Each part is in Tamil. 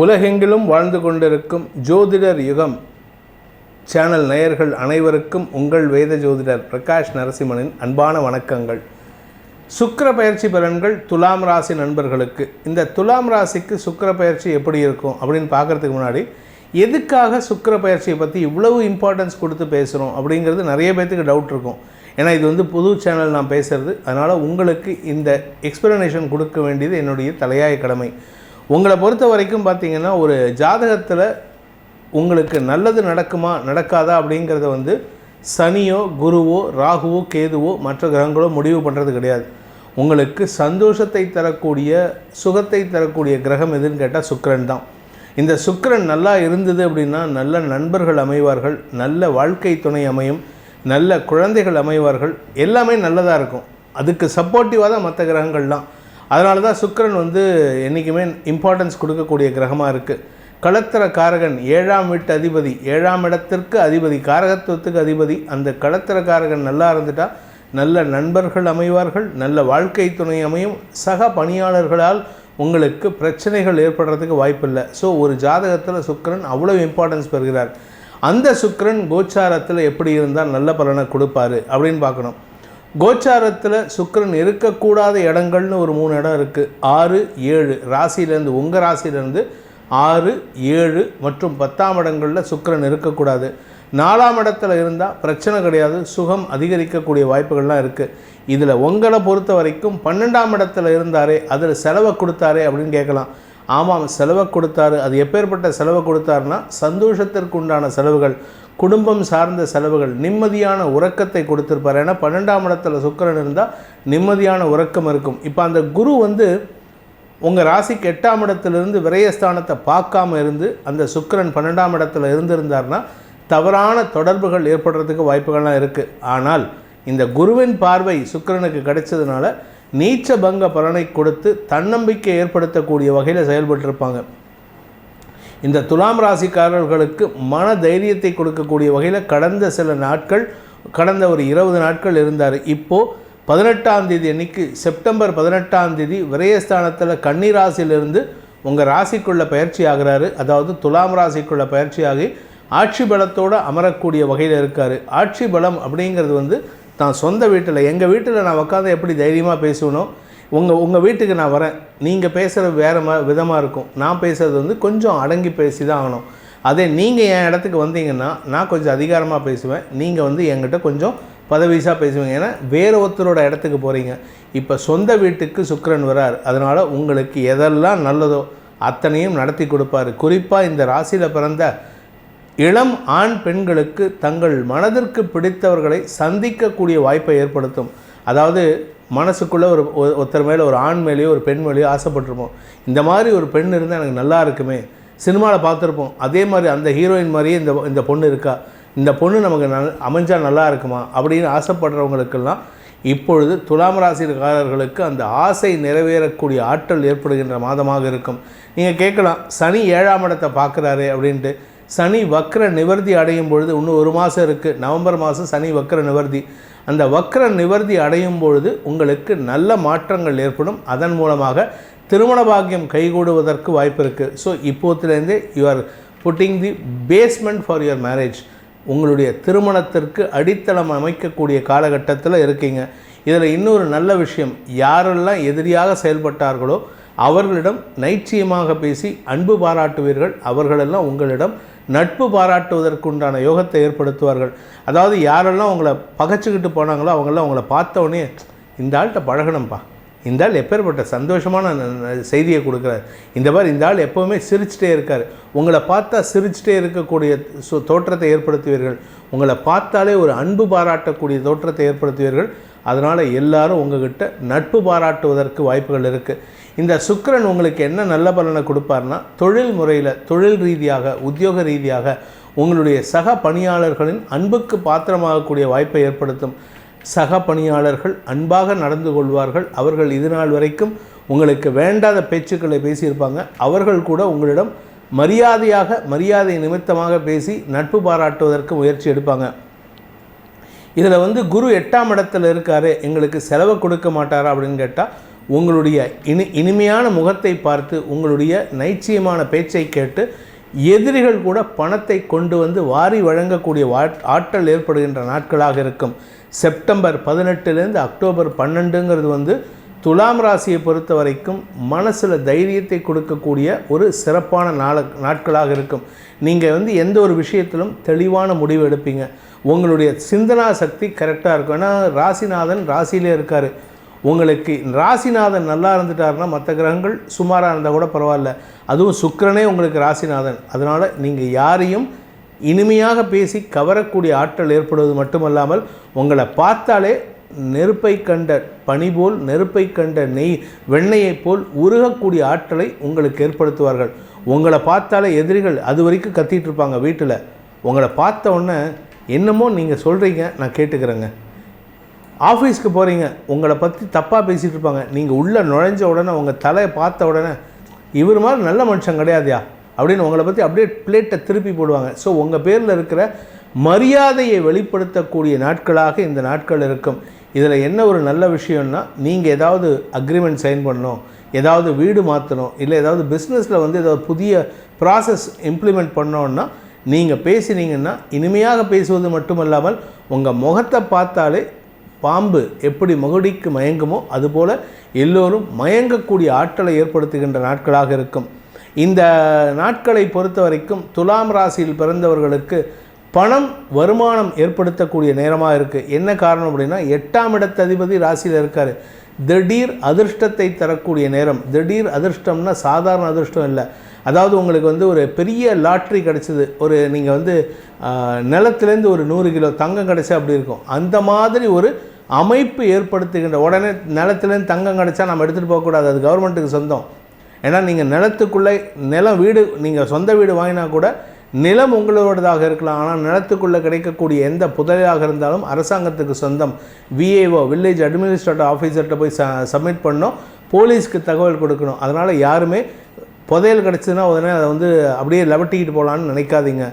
உலகெங்கிலும் வாழ்ந்து கொண்டிருக்கும் ஜோதிடர் யுகம் சேனல் நேயர்கள் அனைவருக்கும் உங்கள் வேத ஜோதிடர் பிரகாஷ் நரசிம்மனின் அன்பான வணக்கங்கள். சுக்கர பயிற்சி பலன்கள் துலாம் ராசி நண்பர்களுக்கு. இந்த துலாம் ராசிக்கு சுக்கிர பயிற்சி எப்படி இருக்கும் அப்படின்னு பார்க்கறதுக்கு முன்னாடி எதுக்காக சுக்கர பயிற்சியை பற்றி இவ்வளவு இம்பார்ட்டன்ஸ் கொடுத்து பேசுகிறோம் அப்படிங்கிறது நிறைய பேர்த்துக்கு டவுட் இருக்கும். ஏன்னா இது வந்து புது சேனல் நான் பேசுகிறது அதனால் உங்களுக்கு இந்த எக்ஸ்பிளனேஷன் கொடுக்க வேண்டியது என்னுடைய தலையாய கடமை. உங்களை பொறுத்த வரைக்கும் பார்த்தீங்கன்னா ஒரு ஜாதகத்தில் உங்களுக்கு நல்லது நடக்குமா நடக்காதா அப்படிங்கிறத வந்து சனியோ குருவோ ராகுவோ கேதுவோ மற்ற கிரகங்களோ முடிவு பண்ணுறது கிடையாது. உங்களுக்கு சந்தோஷத்தை தரக்கூடிய சுகத்தை தரக்கூடிய கிரகம் எதுன்னு கேட்டால் சுக்கிரன் தான். இந்த சுக்கரன் நல்லா இருந்தது அப்படின்னா நல்ல நண்பர்கள் அமைவார்கள் நல்ல வாழ்க்கை துணை அமையும் நல்ல குழந்தைகள் அமைவார்கள் எல்லாமே நல்லதாக இருக்கும். அதுக்கு சப்போர்ட்டிவாக தான் மற்ற கிரகங்கள்லாம். அதனால தான் சுக்கிரன் வந்து என்றைக்குமே இம்பார்ட்டன்ஸ் கொடுக்கக்கூடிய கிரகமாக இருக்குது களத்திர காரகன் ஏழாம் வீட்டு அதிபதி ஏழாம் இடத்திற்கு அதிபதி காரகத்துவத்துக்கு அதிபதி. அந்த களத்திர காரகன் நல்லா இருந்துட்டால் நல்ல நண்பர்கள் அமைவார்கள் நல்ல வாழ்க்கை துணை அமையும். சக பணியாளர்களால் உங்களுக்கு பிரச்சனைகள் ஏற்படுறதுக்கு வாய்ப்பில்லை. ஸோ ஒரு ஜாதகத்தில் சுக்கிரன் அவ்வளோ இம்பார்ட்டன்ஸ் பெறுகிறார். அந்த சுக்கிரன் கோச்சாரத்தில் எப்படி இருந்தால் நல்ல பலனை கொடுப்பாரு அப்படின்னு பார்க்கணும். கோச்சாரத்தில் சுக்கிரன் இருக்கக்கூடாத இடங்கள்னு ஒரு மூணு இடம் இருக்குது ஆறு ஏழு. ராசியிலேருந்து உங்கள் ராசியிலேருந்து ஆறு ஏழு மற்றும் பத்தாம் இடங்களில் சுக்கிரன் இருக்கக்கூடாது. நாலாம் இடத்துல இருந்தால் பிரச்சனை கிடையாது. சுகம் அதிகரிக்கக்கூடிய வாய்ப்புகள்லாம் இருக்குது இதில் உங்களை பொறுத்த வரைக்கும் பன்னெண்டாம் இடத்துல இருந்தாரே அதில் செலவை கொடுத்தாரே அப்படின்னு கேட்கலாம். ஆமாம் செலவை கொடுத்தாரு. அது எப்பேற்பட்ட செலவை கொடுத்தாருன்னா சந்தோஷத்திற்கு உண்டான செலவுகள். குடும்பம் சார்ந்த செலவுகள் நிம்மதியான உறக்கத்தை கொடுத்துருப்பார். ஏன்னா பன்னெண்டாம் இடத்துல சுக்கிரன் இருந்தால் நிம்மதியான உறக்கம் இருக்கும். இப்போ அந்த குரு வந்து உங்கள் ராசிக்கு எட்டாம் இடத்துலேருந்து விரயஸ்தானத்தை பார்க்காம இருந்து அந்த சுக்கிரன் பன்னெண்டாம் இடத்துல இருந்திருந்தார்னா தவறான தொடர்புகள் ஏற்படுறதுக்கு வாய்ப்புகள்லாம் இருக்குது ஆனால் இந்த குருவின் பார்வை சுக்கிரனுக்கு கிடைச்சதுனால நீச்ச பங்க பலனை கொடுத்து தன்னம்பிக்கை ஏற்படுத்தக்கூடிய வகையில் செயல்பட்டிருப்பாங்க. இந்த துலாம் ராசிக்காரர்களுக்கு மன தைரியத்தை கொடுக்கக்கூடிய வகையில் கடந்த சில நாட்கள் கடந்த ஒரு இருபது நாட்கள் இருந்தார். இப்போது பதினெட்டாம் தேதி அன்னைக்கு செப்டம்பர் பதினெட்டாம் தேதி விரயஸ்தானத்தில் கன்னி ராசியிலிருந்து உங்கள் ராசிக்குள்ள பயிற்சி ஆகிறாரு. அதாவது துலாம் ராசிக்குள்ள பயிற்சியாகி ஆட்சி பலத்தோடு அமரக்கூடிய வகையில் இருக்கார். ஆட்சி பலம் அப்படிங்கிறது வந்து தான் சொந்த வீட்டில் எங்கள் வீட்டில் நான் உட்காந்து எப்படி தைரியமாக பேசுவனோ உங்கள் உங்கள் வீட்டுக்கு நான் வரேன். நீங்கள் பேசுகிறது வேறு மா விதமாக இருக்கும். நான் பேசுகிறது வந்து கொஞ்சம் அடங்கி பேசி தான் ஆகணும். அதே நீங்கள் என் இடத்துக்கு வந்தீங்கன்னா நான் கொஞ்சம் அதிகாரமாக பேசுவேன். நீங்கள் வந்து என்கிட்ட கொஞ்சம் பதவிசாக பேசுவீங்க. ஏன்னா வேறு ஒருத்தரோட இடத்துக்கு போகிறீங்க இப்போ சொந்த வீட்டுக்கு சுக்கரன் வரார். அதனால் உங்களுக்கு எதெல்லாம் நல்லதோ அத்தனையும் நடத்தி கொடுப்பார். குறிப்பாக இந்த ராசியில் பிறந்த இளம் ஆண் பெண்களுக்கு தங்கள் மனதிற்கு பிடித்தவர்களை சந்திக்கக்கூடிய வாய்ப்பை ஏற்படுத்தும். அதாவது மனசுக்குள்ளே ஒரு ஒருத்தர் மேலே ஒரு ஆண் மேலேயோ ஒரு பெண் மேலேயோ ஆசைப்பட்டிருப்போம். இந்த மாதிரி ஒரு பெண் இருந்தால் எனக்கு நல்லா இருக்குமே. சினிமாவில் பார்த்துருப்போம். அதே மாதிரி அந்த ஹீரோயின் மாதிரியே இந்த இந்த பொண்ணு இருக்கா? இந்த பொண்ணு நமக்கு நல் அமைஞ்சால் நல்லா இருக்குமா? அப்படின்னு ஆசைப்படுறவங்களுக்கெல்லாம் இப்பொழுது துலாம் ராசிக்காரர்களுக்கு அந்த ஆசை நிறைவேறக்கூடிய ஆற்றல் ஏற்படுகின்ற மாதமாக இருக்கும். நீங்கள் கேட்கலாம் சனி ஏழாம் இடத்தை பார்க்குறாரு அப்படின்ட்டு. சனி வக்ர நிவர்த்தி அடையும் பொழுது இன்னும் ஒரு மாதம் இருக்குது நவம்பர் மாதம் சனி வக்ர நிவர்த்தி. அந்த வக்ர நிவர்த்தி அடையும் பொழுது உங்களுக்கு நல்ல மாற்றங்கள் ஏற்படும். அதன் மூலமாக திருமண பாக்கியம் கைகூடுவதற்கு வாய்ப்பு இருக்குது so இப்போத்துலேருந்தே you are putting the basement for your marriage உங்களுடைய திருமணத்திற்கு அடித்தளம் அமைக்கக்கூடிய காலகட்டத்தில் இருக்கீங்க. இதில் இன்னொரு நல்ல விஷயம் யாரெல்லாம் எதிரியாக செயல்பட்டார்களோ அவர்களிடம் நைச்சியமாக பேசி அன்பு பாராட்டுவீர்கள். அவர்களெல்லாம் உங்களிடம் நட்பு பாராட்டுவதற்குண்டான யோகத்தை ஏற்படுத்துவார்கள். அதாவது யாரெல்லாம் உங்களை பகைச்சிக்கிட்டு போனாங்களோ அவங்களாம் உங்களை பார்த்தோன்னே இந்த ஆள்கிட்ட பழகணும்ப்பா இந்த ஆள் எப்பேற்பட்ட சந்தோஷமான செய்தியை கொடுக்குறாரு. இந்த மாதிரி இந்த ஆள் எப்போவுமே சிரிச்சிட்டே இருக்கார். உங்களை பார்த்தா சிரிச்சிட்டே இருக்கக்கூடிய சு தோற்றத்தை ஏற்படுத்துவீர்கள். உங்களை பார்த்தாலே ஒரு அன்பு பாராட்டக்கூடிய தோற்றத்தை ஏற்படுத்துவீர்கள். அதனால் எல்லாரும் உங்ககிட்ட நட்பு பாராட்டுவதற்கு வாய்ப்புகள் இருக்குது இந்த சுக்கரன் உங்களுக்கு என்ன நல்ல பலனை கொடுப்பார்னா தொழில் முறையில் தொழில் ரீதியாக உத்தியோக ரீதியாக உங்களுடைய சக பணியாளர்களின் அன்புக்கு பாத்திரமாகக்கூடிய வாய்ப்பை ஏற்படுத்தும். சக பணியாளர்கள் அன்பாக நடந்து கொள்வார்கள். அவர்கள் இது நாள் வரைக்கும் உங்களுக்கு வேண்டாத பேச்சுக்களை பேசியிருப்பாங்க. அவர்கள் கூட உங்களிடம் மரியாதையாக மரியாதை நிமித்தமாக பேசி நட்பு பாராட்டுவதற்கு முயற்சி எடுப்பாங்க. இதில் வந்து குரு எட்டாம் இடத்துல இருக்காரு எங்களுக்கு செலவை கொடுக்க மாட்டாரா அப்படின்னு கேட்டால் உங்களுடைய இனி இனிமையான முகத்தை பார்த்து உங்களுடைய நைச்சியமான பேச்சை கேட்டு எதிரிகள் கூட பணத்தை கொண்டு வந்து வாரி வழங்கக்கூடிய வாட்- ஆற்றல் ஏற்படுகின்ற நாட்களாக இருக்கும். செப்டம்பர் பதினெட்டுலேருந்து அக்டோபர் பன்னெண்டுங்கிறது வந்து துலாம் ராசியை பொறுத்த வரைக்கும் மனசில் தைரியத்தை கொடுக்கக்கூடிய ஒரு சிறப்பான நாள நாட்களாக இருக்கும். நீங்கள் வந்து எந்த ஒரு விஷயத்திலும் தெளிவான முடிவு எடுப்பீங்க. உங்களுடைய சிந்தனா சக்தி கரெக்டாக இருக்கும். ஏன்னா ராசிநாதன் ராசியிலே இருக்கார். உங்களுக்கு ராசிநாதன் நல்லா இருந்துட்டாருன்னா மற்ற கிரகங்கள் சுமாராக இருந்தால் கூட பரவாயில்ல. அதுவும் சுக்கரனே உங்களுக்கு ராசிநாதன். அதனால் நீங்கள் யாரையும் இனிமையாக பேசி கவரக்கூடிய ஆற்றல் ஏற்படுவது மட்டுமல்லாமல் உங்களை பார்த்தாலே நெருப்பை கண்ட பனி போல் நெருப்பை கண்ட நெய் வெண்ணையைப் போல் உருகக்கூடிய ஆற்றலை உங்களுக்கு ஏற்படுத்துவார்கள். உங்களை பார்த்தாலே எதிரிகள் அது வரைக்கும் கத்திகிட்டு இருப்பாங்க வீட்டில். உங்களை பார்த்த உடனே என்னமோ நீங்கள் சொல்கிறீங்க நான் கேட்டுக்கிறேங்க. ஆஃபீஸ்க்கு போகிறீங்க உங்களை பற்றி தப்பாக பேசிகிட்டு இருப்பாங்க. நீங்கள் உள்ளே நுழைஞ்ச உடனே உங்கள் தலையை பார்த்த உடனே இவர் மாதிரி நல்ல மனுஷன் கிடையாதுயா? அப்படின்னு உங்களை பற்றி அப்படியே பிளேட்டை திருப்பி போடுவாங்க. ஸோ உங்கள் பேரில் இருக்கிற மரியாதையை வெளிப்படுத்தக்கூடிய நாட்களாக இந்த நாட்கள் இருக்கும். இதில் என்ன ஒரு நல்ல விஷயம்னா நீங்கள் ஏதாவது அக்ரிமெண்ட் சைன் பண்ணணும் ஏதாவது வீடு மாற்றணும் இல்லை ஏதாவது பிஸ்னஸில் வந்து ஏதாவது புதிய ப்ராசஸ் இம்ப்ளிமெண்ட் பண்ணோன்னா நீங்கள் பேசினீங்கன்னா இனிமையாக பேசுவது மட்டுமல்லாமல் உங்கள் முகத்தை பார்த்தாலே பாம்பு எப்படி மகுடிக்கு மயங்குமோ அதுபோல் எல்லோரும் மயங்கக்கூடிய ஆற்றலை ஏற்படுத்துகின்ற நாட்களாக இருக்கும். இந்த நாட்களை பொறுத்த வரைக்கும் துலாம் ராசியில் பிறந்தவர்களுக்கு பணம் வருமானம் ஏற்படுத்தக்கூடிய நேரமாக இருக்குது என்ன காரணம் அப்படின்னா எட்டாம் இடத்ததிபதி ராசியில் இருக்கார். திடீர் அதிர்ஷ்டத்தை தரக்கூடிய நேரம். திடீர் அதிர்ஷ்டம்னா சாதாரண அதிர்ஷ்டம் இல்லை. அதாவது உங்களுக்கு வந்து ஒரு பெரிய லாட்ரி கிடச்சிது. ஒரு நீங்கள் வந்து நிலத்துலேருந்து ஒரு நூறு கிலோ தங்கம் கிடச்சா அப்படி இருக்கும். அந்த மாதிரி ஒரு அமைப்பு ஏற்படுத்துகின்ற உடனே நிலத்துலேருந்து தங்கம் கிடச்சா நம்ம எடுத்துகிட்டு போகக்கூடாது அது கவர்மெண்ட்டுக்கு சொந்தம். ஏன்னா நீங்கள் நிலத்துக்குள்ளே நிலம் வீடு நீங்கள் சொந்த வீடு வாங்கினா கூட நிலம் உங்களோடதாக இருக்கலாம் ஆனால் நிலத்துக்குள்ளே கிடைக்கக்கூடிய எந்த புதையாக இருந்தாலும் அரசாங்கத்துக்கு சொந்தம். விஏஓ வில்லேஜ் அட்மினிஸ்ட்ரேட்டிவ் ஆஃபீஸர்கிட்ட போய் ச சப்மிட் பண்ணோம். போலீஸ்க்கு தகவல் கொடுக்கணும். அதனால் யாருமே புதையல் கிடச்சதுன்னா உடனே அதை வந்து அப்படியே லவட்டிக்கிட்டு போகலான்னு நினைக்காதீங்க.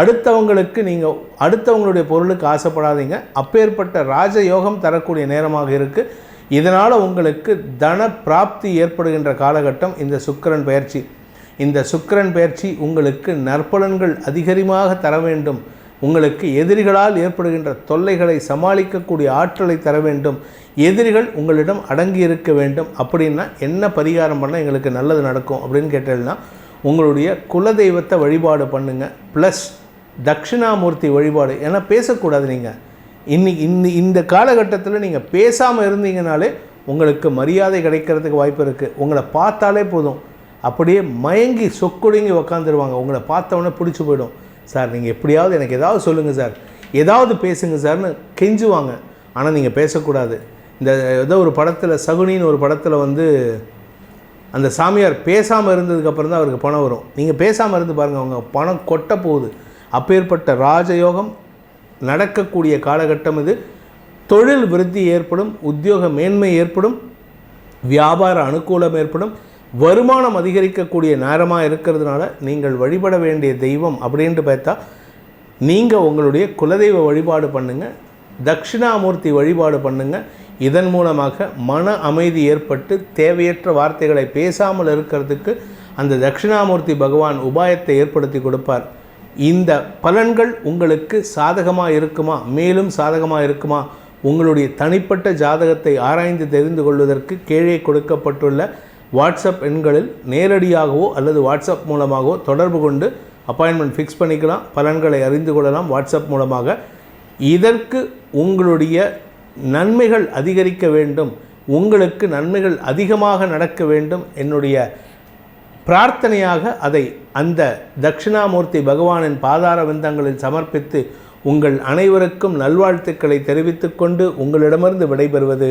அடுத்தவங்களுக்கு நீங்கள் அடுத்தவங்களுடைய பொருளுக்கு ஆசைப்படாதீங்க. அப்பேற்பட்ட ராஜயோகம் தரக்கூடிய நேரமாக இருக்குது இதனால் உங்களுக்கு தன பிராப்தி ஏற்படுகின்ற காலகட்டம் இந்த சுக்கரன் பயிற்சி. இந்த சுக்கிரன் பயிற்சி உங்களுக்கு நற்பலன்கள் அதிகரிமாக தர வேண்டும். உங்களுக்கு எதிரிகளால் ஏற்படுகின்ற தொல்லைகளை சமாளிக்கக்கூடிய ஆற்றலை தர வேண்டும். எதிரிகள் உங்களிடம் அடங்கி இருக்க வேண்டும். அப்படின்னா என்ன பரிகாரம் பண்ணால் எங்களுக்கு நல்லது நடக்கும் அப்படின்னு கேட்டீங்கன்னா உங்களுடைய குலதெய்வத்தை வழிபாடு பண்ணுங்கள் ப்ளஸ் தட்சிணாமூர்த்தி வழிபாடு. ஏன்னா பேசக்கூடாது நீங்கள் இன்னி இந்த இந்த காலகட்டத்தில் நீங்கள் பேசாமல் இருந்தீங்கனாலே உங்களுக்கு மரியாதை கிடைக்கிறதுக்கு வாய்ப்பு இருக்குது உங்களை பார்த்தாலே போதும். அப்படியே மயங்கி சொக்குடுங்கி உக்காந்துருவாங்க. உங்களை பார்த்தவொடனே பிடிச்சி போயிடும். சார் நீங்கள் எப்படியாவது எனக்கு ஏதாவது சொல்லுங்கள் சார். ஏதாவது பேசுங்க சார்னு கெஞ்சுவாங்க. ஆனால் நீங்கள் பேசக்கூடாது. இந்த ஏதோ ஒரு படத்தில் சகுனின்னு ஒரு படத்தில் வந்து அந்த சாமியார் பேசாமல் இருந்ததுக்கப்புறம் தான் அவருக்கு பணம் வரும். நீங்கள் பேசாமல் இருந்து பாருங்கள் அவங்க பணம் கொட்ட போகுது. அப்பேற்பட்ட ராஜயோகம் நடக்கக்கூடிய காலகட்டம் இது. தொழில் விருத்தி ஏற்படும் உத்தியோக மேன்மை ஏற்படும் வியாபார அனுகூலம் ஏற்படும். வருமானம் அதிகரிக்கக்கூடிய நேரமாக இருக்கிறதுனால நீங்கள் வழிபட வேண்டிய தெய்வம் அப்படின்ட்டு பார்த்தா நீங்கள் உங்களுடைய குலதெய்வ வழிபாடு பண்ணுங்கள் தட்சிணாமூர்த்தி வழிபாடு பண்ணுங்கள் இதன் மூலமாக மன அமைதி ஏற்பட்டு தேவையற்ற வார்த்தைகளை பேசாமல் இருக்கிறதுக்கு அந்த தட்சிணாமூர்த்தி பகவான் உபாயத்தை ஏற்படுத்தி கொடுப்பார். இந்த பலன்கள் உங்களுக்கு சாதகமாக இருக்குமா? மேலும் சாதகமாக இருக்குமா? உங்களுடைய தனிப்பட்ட ஜாதகத்தை ஆராய்ந்து தெரிந்து கொள்வதற்கு கீழே கொடுக்கப்பட்டுள்ள வாட்ஸ்அப் எண்களில் நேரடியாகவோ அல்லது வாட்ஸ்அப் மூலமாகவோ தொடர்பு கொண்டு அப்பாயின்மெண்ட் ஃபிக்ஸ் பண்ணிக்கலாம் பலன்களை அறிந்து கொள்ளலாம் வாட்ஸ்அப் மூலமாக. இதற்கு உங்களுடைய நன்மைகள் அதிகரிக்க வேண்டும் உங்களுக்கு நன்மைகள் அதிகமாக நடக்க வேண்டும் என்னுடைய பிரார்த்தனையாக அதை அந்த தட்சிணாமூர்த்தி பகவானின் பாதார விந்தங்களில் சமர்ப்பித்து உங்கள் அனைவருக்கும் நல்வாழ்த்துக்களை தெரிவித்துக்கொண்டு உங்களிடமிருந்து விடைபெறுவது